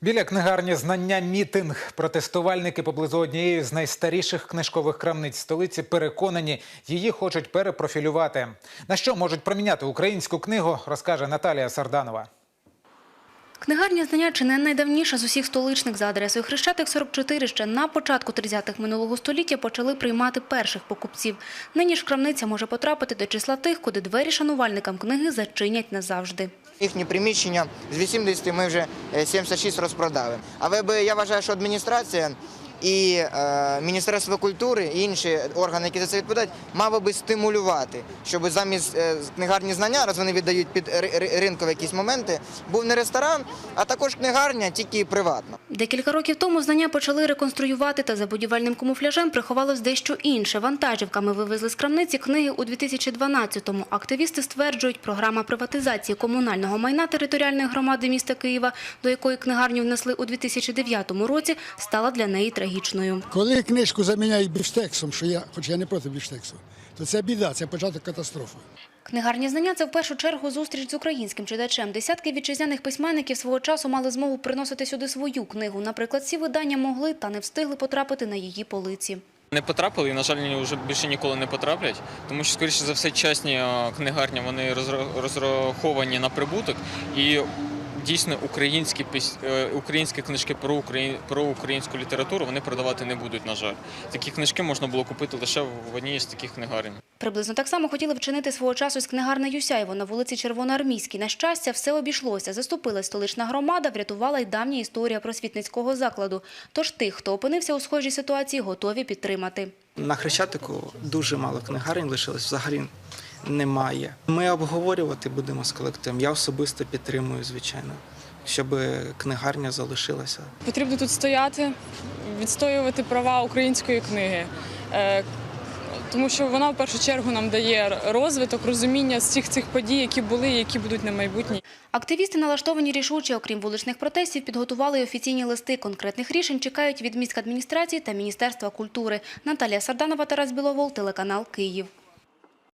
Біля книгарні знання мітинг. Протестувальники поблизу однієї з найстаріших книжкових крамниць столиці переконані, її хочуть перепрофілювати. На що можуть проміняти українську книгу, розкаже Наталія Сарданова. Книгарня знання чи не найдавніша з усіх столичних за адресою Хрещатик 44 ще на початку 30-х минулого століття почали приймати перших покупців. Нині ж крамниця може потрапити до числа тих, куди двері шанувальникам книги зачинять назавжди. Їхні приміщення з 80 ми вже е, 76 розпродали. Але би я вважаю, що адміністрація і е, Міністерство культури і інші органи, які за це відповідають, мали би стимулювати, щоб замість е, книгарні знання, раз вони віддають під ри- ри- ринкові якісь моменти, був не ресторан, а також книгарня, тільки приватна. Декілька років тому знання почали реконструювати та за будівельним камуфляжем приховалось дещо інше. Вантажівками вивезли з крамниці книги у 2012-му. Активісти стверджують, програма приватизації комунального майна територіальної громади міста Києва, до якої книгарню внесли у 2009 році, стала для неї трагічною. Коли книжку заміняють бівштексом, що я, хоч я не проти бівштексу, то це біда, це початок катастрофи. Книгарні знання – це в першу чергу зустріч з українським читачем. Десятки вітчизняних письменників свого часу мали змогу приносити сюди свою книгу. Наприклад, ці видання могли та не встигли потрапити на її полиці. Не потрапили і, на жаль, вже більше ніколи не потраплять, тому що, скоріше за все, чесні е, книгарні вони розра- розраховані на прибуток і. Дійсно, українські е, українські книжки про Украї... про українську літературу вони продавати не будуть. На жаль, такі книжки можна було купити лише в одній з таких книгарень. Приблизно так само хотіли вчинити свого часу з книгарни Юсяєво на вулиці Червоноармійській. На щастя, все обійшлося. Заступилась столична громада, врятувала й давня історія просвітницького закладу. Тож тих, хто опинився у схожій ситуації, готові підтримати. На Хрещатику дуже мало книгарень лишилось, взагалі немає. Ми обговорювати будемо з колективом. Я особисто підтримую, звичайно, щоб книгарня залишилася. Потрібно тут стояти, відстоювати права української книги. Е, Тому що вона в першу чергу нам дає розвиток, розуміння всіх цих подій, які були і які будуть на майбутнє. Активісти налаштовані рішуче, окрім вуличних протестів, підготували й офіційні листи. Конкретних рішень чекають від міськадміністрації та Міністерства культури. Наталія Сарданова, Тарас Біловол, телеканал Київ.